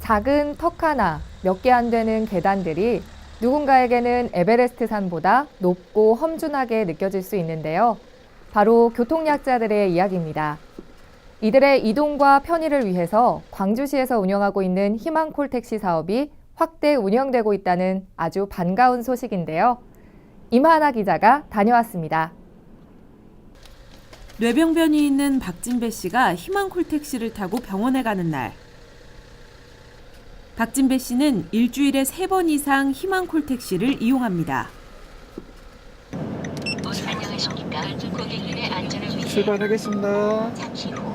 작은 턱 하나, 몇 개 안 되는 계단들이 누군가에게는 에베레스트 산보다 높고 험준하게 느껴질 수 있는데요. 바로 교통약자들의 이야기입니다. 이들의 이동과 편의를 위해서 광주시에서 운영하고 있는 희망콜 택시 사업이 확대 운영되고 있다는 아주 반가운 소식인데요. 임하나 기자가 다녀왔습니다. 뇌병변이 있는 박진배 씨가 희망콜 택시를 타고 병원에 가는 날. 박진배 씨는 일주일에 세 번 이상 희망콜 택시를 이용합니다. 안녕하십니까. 고객님의 안전을 위해 출발하겠습니다. 잠시 후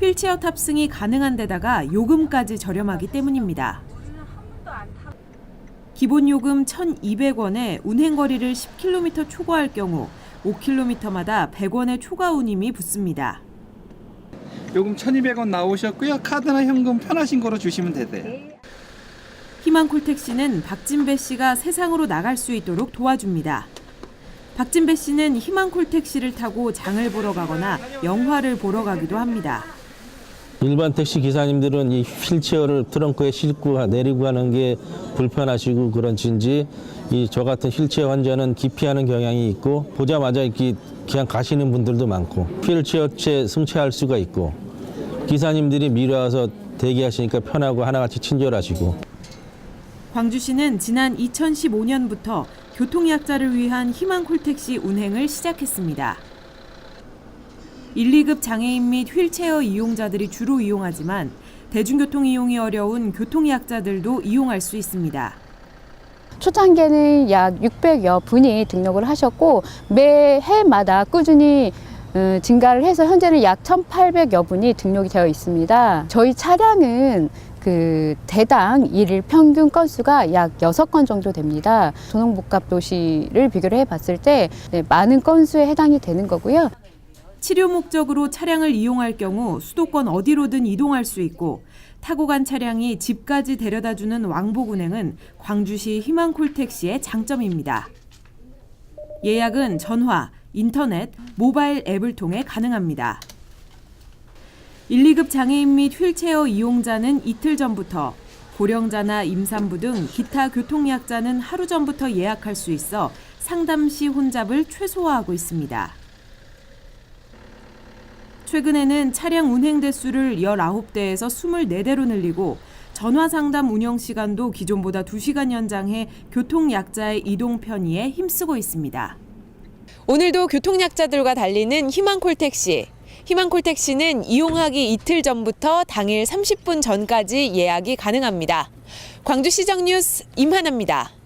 휠체어 탑승이 가능한 데다가 요금까지 저렴하기 때문입니다. 기본 요금 1,200원에 운행 거리를 10km 초과할 경우 5km마다 100원의 초과 운임이 붙습니다. 요금 1,200원 나오셨고요. 카드나 현금 편하신 거로 주시면 되세요. 희망콜 택시는 박진배 씨가 세상으로 나갈 수 있도록 도와줍니다. 박진배 씨는 희망콜 택시를 타고 장을 보러 가거나 영화를 보러 가기도 합니다. 일반 택시 기사님들은 이 휠체어를 트렁크에 싣고 내리고 가는 게 불편하시고 그런지 이 저 같은 휠체어 환자는 기피하는 경향이 있고 보자마자 이렇게 그냥 가시는 분들도 많고 휠체어체 승차할 수가 있고 기사님들이 미리 와서 대기하시니까 편하고 하나같이 친절하시고 광주시는 지난 2015년부터 교통약자를 위한 희망콜 택시 운행을 시작했습니다. 1, 2급 장애인 및 휠체어 이용자들이 주로 이용하지만 대중교통 이용이 어려운 교통약자들도 이용할 수 있습니다. 초창기에는 약 600여 분이 등록을 하셨고 매 해마다 꾸준히 어, 증가를 해서 현재는 약 1,800여 분이 등록이 되어 있습니다. 저희 차량은 그 대당 일일 평균 건수가 약 6건 정도 됩니다. 도농복합 도시를 비교를 해 봤을 때 네, 많은 건수에 해당이 되는 거고요. 치료 목적으로 차량을 이용할 경우 수도권 어디로든 이동할 수 있고 타고 간 차량이 집까지 데려다 주는 왕복 운행은 광주시 희망콜 택시의 장점입니다. 예약은 전화, 인터넷, 모바일 앱을 통해 가능합니다. 1, 2급 장애인 및 휠체어 이용자는 이틀 전부터 고령자나 임산부 등 기타 교통약자는 하루 전부터 예약할 수 있어 상담 시 혼잡을 최소화하고 있습니다. 최근에는 차량 운행 대수를 19대에서 24대로 늘리고 전화 상담 운영 시간도 기존보다 2시간 연장해 교통약자의 이동 편의에 힘쓰고 있습니다. 오늘도 교통약자들과 달리는 희망콜 택시. 희망콜 택시는 이용하기 이틀 전부터 당일 30분 전까지 예약이 가능합니다. 광주시정 뉴스 임하나입니다.